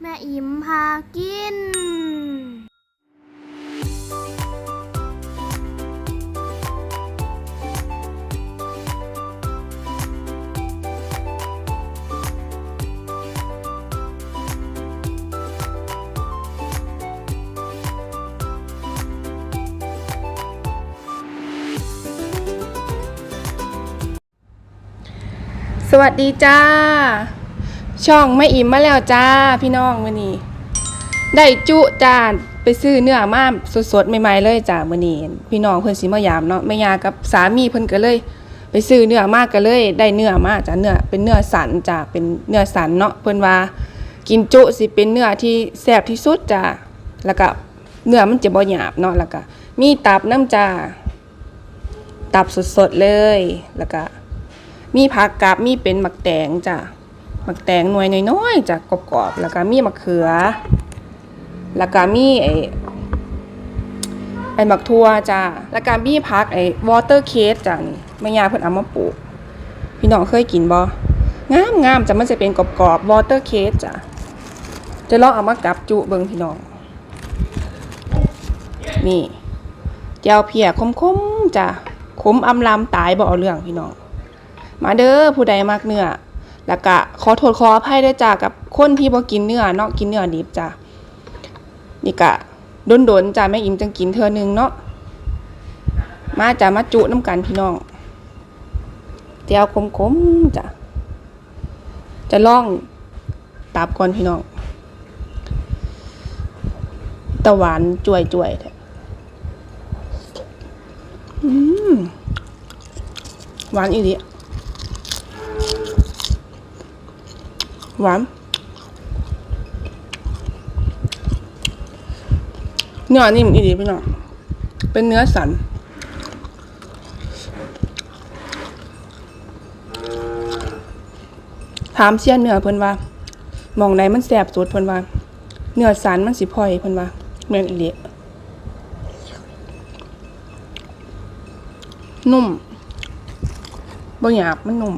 แม่อิ่มพากิน สวัสดีจ้า ช่องไม่อิ่มมาแล้วจ้าพี่น้องมื้อนี้ได้จุจานไปซื้อเนื้อมาสดๆใหม่ๆเลยจ้ามื้อนี้พี่น้องเพิ่นสิมายามเนาะแม่ยากับสามีเพิ่นก็เลย ไปซื้อเนื้อมากก็เลย ได้เนื้อมาจ้าเนื้อเป็นเนื้อสันจ้าเป็นเนื้อสันเนาะเพิ่นว่ากินจุสิเป็นเนื้อที่แซ่บที่สุดจ้าแล้วก็เนื้อมันจะบ่หยาบเนาะแล้วก็มีตับน้ำจ้าตับสดๆเลยแล้วก็มีผักกาบมีเป็นหมักแตงจ้ะ หมักแตงหน่วยน้อยๆจ้ะกรอบๆแล้วก็มีมะเขือ แล้วก็มีไอ้ไอ้หมักทั่วจ้ะแล้วก็มีผักไอ้วอเตอร์เคสจ้ะนี่แม่ยาเพิ่นเอามาปลูกพี่น้องเคยกินบ่งามงามๆจ้ะมันจะเป็นกรอบๆวอเตอร์เคสจ้ะจะลองเอามากับจุเบิ่งพี่น้อง นี่แจ่วเพียคมๆจ้ะขมอำลำตายบ่เอาเรื่องพี่น้อง มาเด้อผู้ใดมักเนื้อ แล้วก็ขอโทษขออภัยด้วยจ้ากับคนที่บ่กินเนื้อเนาะกินเนื้อดิบจ้ะนี่กะโดนๆจ้าแม่อิมจังกินเทื่อนึงเนาะมาจ้ามาจุน้ำกันพี่น้องเจียวคมๆจ้ะจะล่องตับก่อนพี่น้องตะหวานจ่วยๆแท้อืมหวานอีหลี หวานเนื้อนิ่มอีดีพี่น้องเป็นเนื้อสันถามเสียเนื้อเพิ่นว่ามองไหนมันแสบสุดเพิ่นว่า เนื้อสันมันสิพลอยเพิ่นว่าแม่นอีหลีนุ่มบ่หยาบมันนุ่ม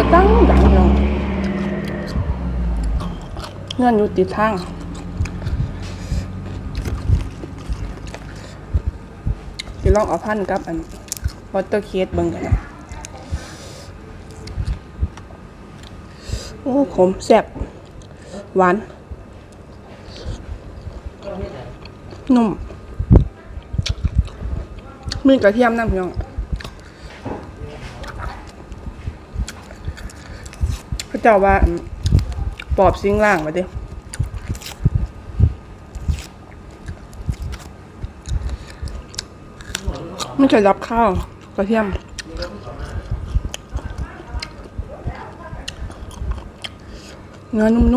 รถตั้งดังอยู่เงื่อนอยู่ติดทางจะลองเอาพันกับอันวอเตอร์เคสเบิ่งกันนะโอ้ขมแซ่บหวาน นุ่ม มีกระเทียมน้ำพี่น้อง พระเจ้าว่าอั่นปอบซิงล่างมาดิไม่เคยรับข้าวกระเทียมเนื้อนุ่มๆ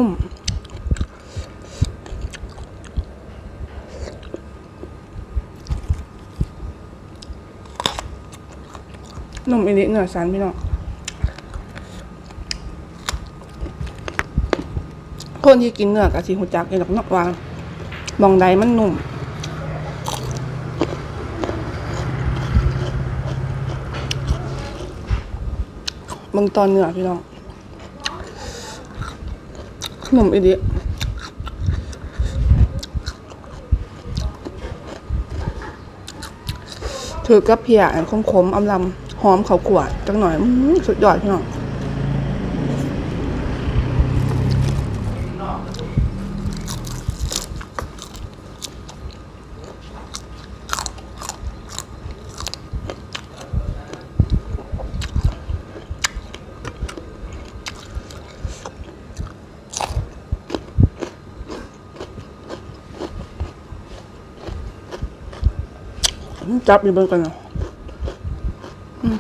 นุ่มอีลิเนื้อสันพี่น้อง คนที่กินเนื้อกับสีหูจักไอ้ดอกนอกวางมองใดมันนุ่มบางตอนเนื้อพี่น้องนุ่มอีดีถือกับเพียอันขมๆอำลำหอมเขาขวดจังหน่อย สุดยอดพี่น้อง จับอยู่เบิ่งกันเนาะอืม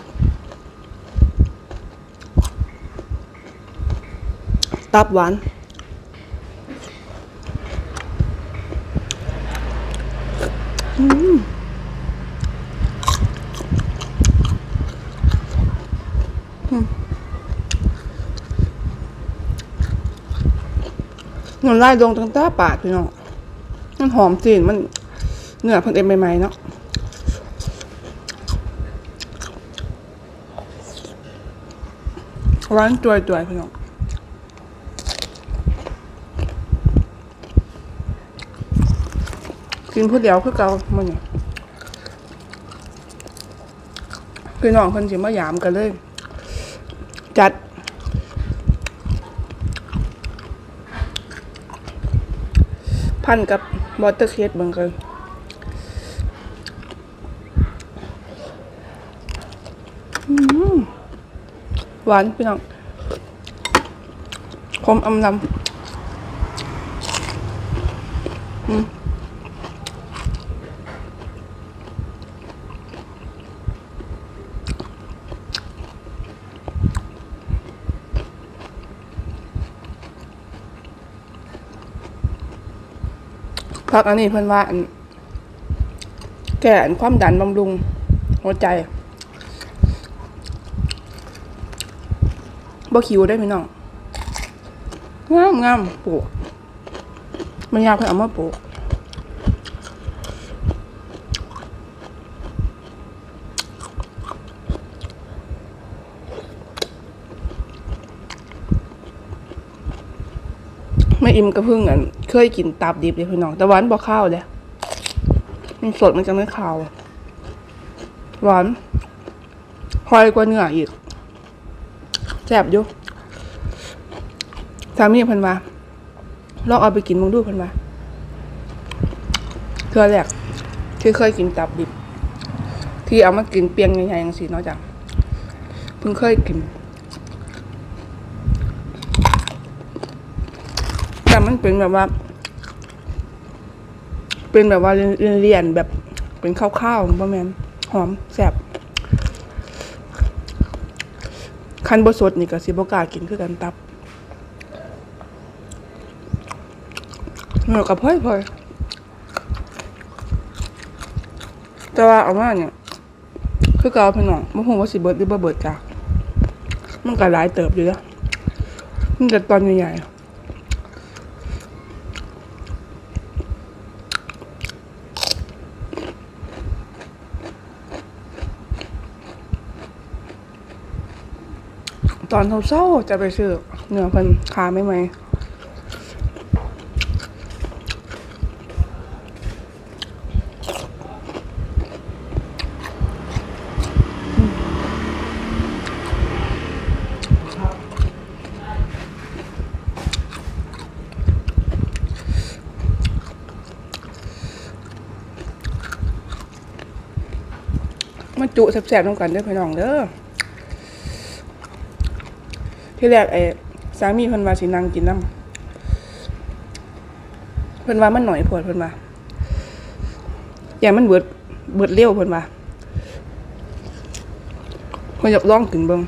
ตับหวานอืมอืมน้ำลายลงตั้งแต่ปากพี่น้องมันหอมจีนมันเนื้อเพิ่นเอ็มใหม่ๆเนาะ ร้านจวยๆพี่น้องกินผู้เดียวคือเก่ามันเนี่ยพี่น้องเพิ่นสิมายามกันเลย จัด พันกับบอเตอร์เคสบางกันอืม หวานพี่น้องคมอำลำอืมพักอันนี้เพิ่อนว่านแก่อันความดันบำรุงหัวใจ บ่คิวได้พี่น้องงามงามปลูกมันยากเพิ่นเอามาปลูกไม่อิ่มกระพึ่งอันเคยกินตับดิบเลยพี่น้อง แต่หวานบ่ข้าวเลยมันสดมันจะไม่ขาว หวานพลอยกว่าเนื้ออีก ซ่บอยู่สามีเพิ่นว่าลองเอาไปกินมึงดูเพิ่นว่าเทื่อแรกที่เคยกินตับดิบ ที่เอามากินเปียงใหญ่ๆจังซี่เนาะจ้ะเพิ่งเคยกินแต่มันเป็นแบบว่า เป็นแบบว่าเรียนๆแบบเป็นข้าวๆประมาณหอมแซ่บ คันบสดนี่ก็สิบกล้ากินคือกันตับเนื้อกับพ่อยพ่อยแต่ว่าเอามาเนี่ย คือเกเอาพี่น้องบ่ฮู้ว่าสิเบิดหรือบ่เบิดจ้ะมันก็หลายเติบอยู่แล้วมันจะตอนใหญ่ๆ ตอนเศร้าๆจะไปซื้อเนื้อเพิ่นขาไม่ไหมมาจุแสบๆต้องกันเด้อพี่น้องเด้อ ที่แรกไอ้สามีเพิ่นว่าสินั่งกินน้ำเพิ่นว่ามันหน่อยโพดเพิ่นว่าอย่ามันเบิดเบิดเร็วเพิ่นว่าเพิ่นอยากลองกินเบิ่ง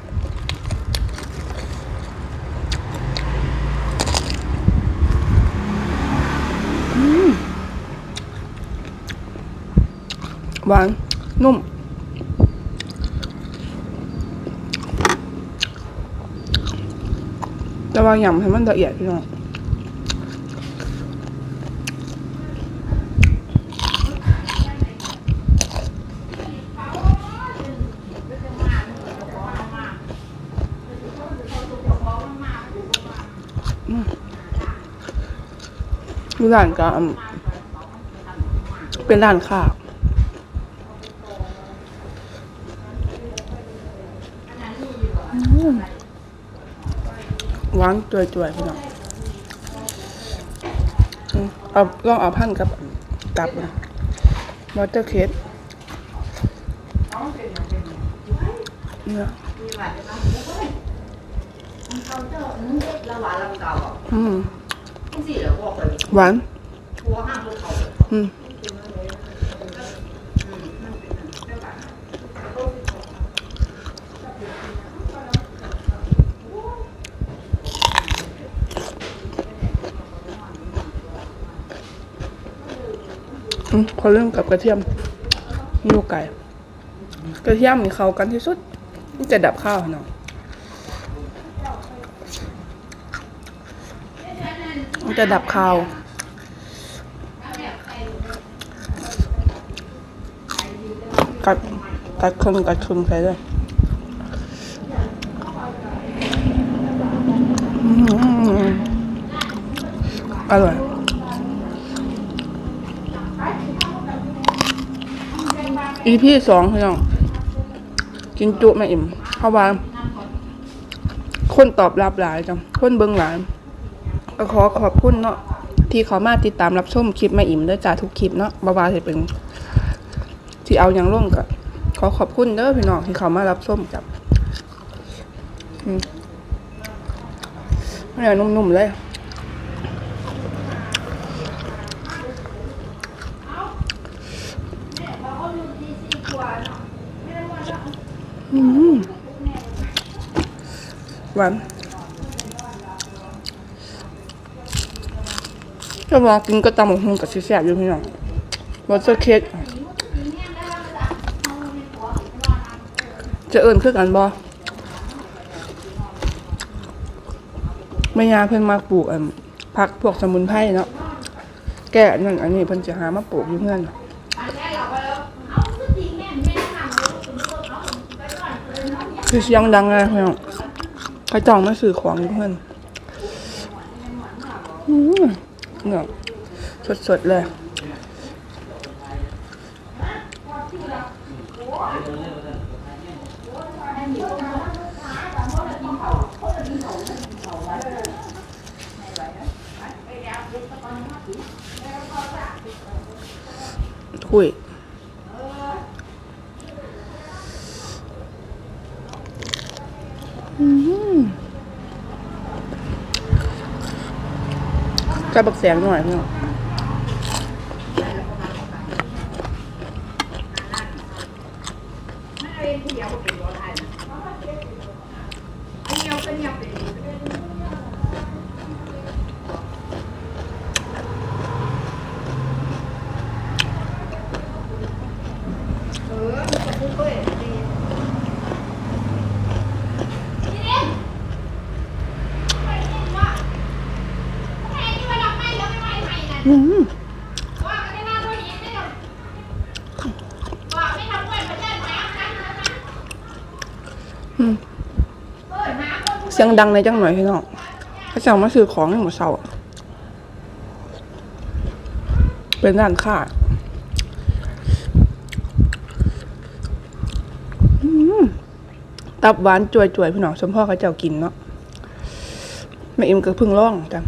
อืมหวานนุ่ม แต่ว่าหยำให้มันละเอียดพี่น้องร้านก็เป็นร้านข้าว วานจ่วยๆพี่น้องอืมเอาลองเอาพันกับตับนะมอเตอร์เคสเนี่ยเขาเจอนึกละหวานลำเก่าอะอืมหวานอืม อืมขอเริ่มกับกระเทียมลูกไก่ กระเทียมนี่เข้ากันที่สุดมันจะดับข้าวเนาะจะดับคาวกัดกัดคึงกัดคึงใส่ด้วยอืมอร่อย อีพี่สองพี่น้องกินจุไม่อิ่มเพราว่า คนตอบรับหลายจังคนเบิ่งหลายก็ขอขอบคุณเนาะที่เขามาติดตามรับชมคลิปไม่อิ่มด้วยจ้าทุกคลิปเนาะบาวาจะเป็นที่เอาอย่างร่วมกับขอขอบคุณเด้อพี่น้องที่เขามารับชมจับอืมเนี่ยนุ่มๆเลย อืม หวานจะมากินก็ตำหมกฮุงกับซีแซ่บอยู่พี่น้องวอเตอร์เค้กจะเอิ่นคือกันบ่ไม่ยาเพิ่นมาปลูกอันผักพวกสมุนไพรเนาะแก่นั่นอันนี้เพิ่นจะหามาปลูกอยู่เพื่อนคือเสียงดังเลยพี่น้อง กระจองมาสื่อของเพื่อนอืมเนี่ยสดๆเลยถุย กระบักแสงหน่อยพี่น้องอื เสียงดังในจังหน่อยพี่น้องเขาจะเอามาซื้อของในหมดเสาเป็นร้านค้าตับหวานจวยๆพี่น้องสมพ่อเขาเจ้ากินเนาะแม่อิมก็เพิ่งร้องจ้ะ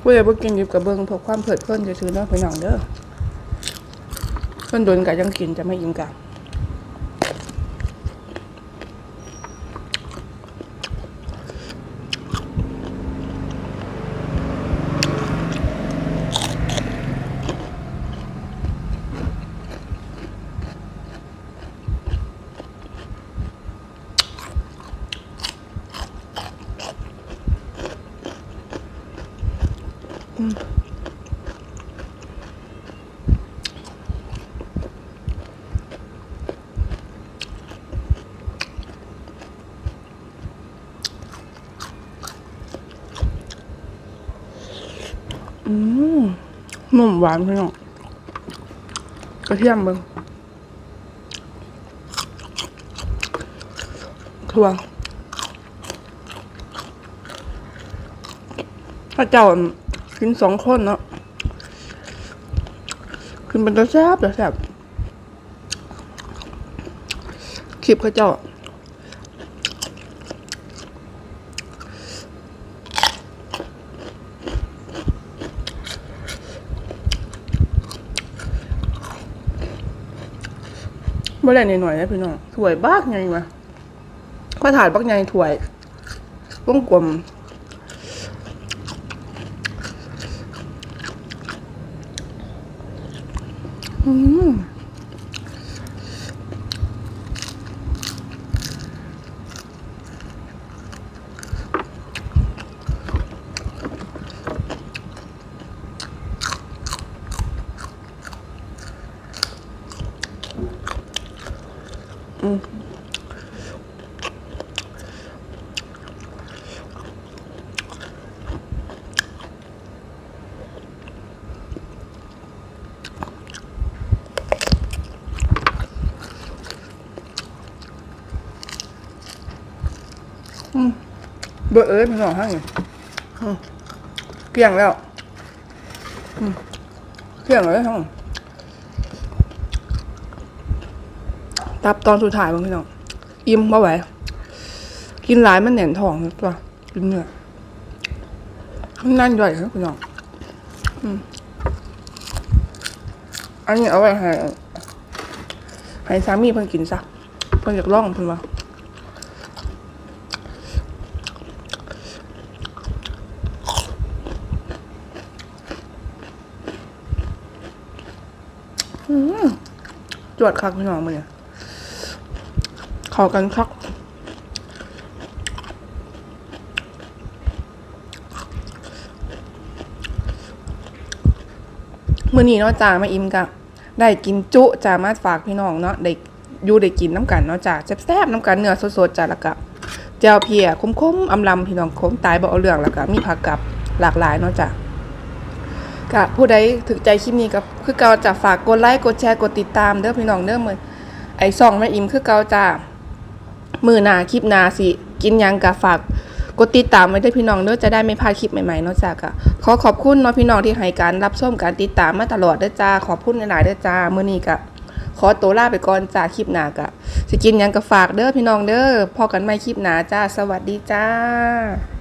ผู้ใดบ่กินหยิบกับเบิ่งเพื่อความเพลิดเพลินจะซื่อเนาะพี่น้องเด้อ เพิ่นโดนกะยังกินจะไม่อิ่มกัน อืมนุ่มหวานพี่น้องกระเทียมเบิ่งถั่วถ้าเจ้ากินสองคนเนาะกินเป็นตัวแซ่บตัวแซ่บคลิปเขาเจ้า บ่ได้หน่อยๆนะพี่น้องถ้วยบักใหญ่มาข้าวถาดบักใหญ่ถ้วยวงกลม อืมเบอร์เอ้ยพี่น้องให้อืมเกลี่ยงแล้วอืมเกลี่ยงแล้วทั้งตับตอนสุดท้ายบางพี่น้องอิ่มบ่ไหวกินหลายมันแหน่นท้องตัวกินเนื้อมันนั่นย่อยครับพี่น้องอืมอันนี้เอาไว้ให้ให้สามีเพิ่นกินซะเพิ่นอยากลองเพิ่นว่า จวดคักพี่น้องมาเนี่ยเข้ากันคักมื่อนี้เนาะจ้ามาอิ่มกะได้กินจุจ้ามาฝากพี่น้องเนาะได้อยู่ได้กินน้ำกันเนาะจ้าแซ่บๆน้ำกันเนื้อสดๆจ้าล้วก็เจ้าเพียคมๆอำลำพี่น้องคมตายบ่เอาเรื่องล้วก็มีผักกับหลากหลายเนาะจ้า ก็ผู้ใดถึกใจคลิปนี้ก็คือเกาจะฝากกดไลค์กดแชร์กดติดตามเด้อพี่น้องเด้อมือไอซองแม่อิมคือเกาจ้ามือหนาคลิปหนาสิ กินยังก็ฝากกดติดตามไว้ด้วยพี่น้องเด้อจะได้ไม่พลาดคลิปใหม่ๆเนาะจ้าก็ขอขอบคุณเนาะพี่น้องที่ให้การรับชมการติดตามมาตลอดเด้อจ้าขอบคุณหลายๆเด้อจ้ามื้อนี้ก็ขอตัวลาไปก่อนจ้าคลิปหนาก็สิกินยังก็ฝากเด้อพี่น้องเด้อพอกันใหม่คลิปหนาจ้า สวัสดีจ้า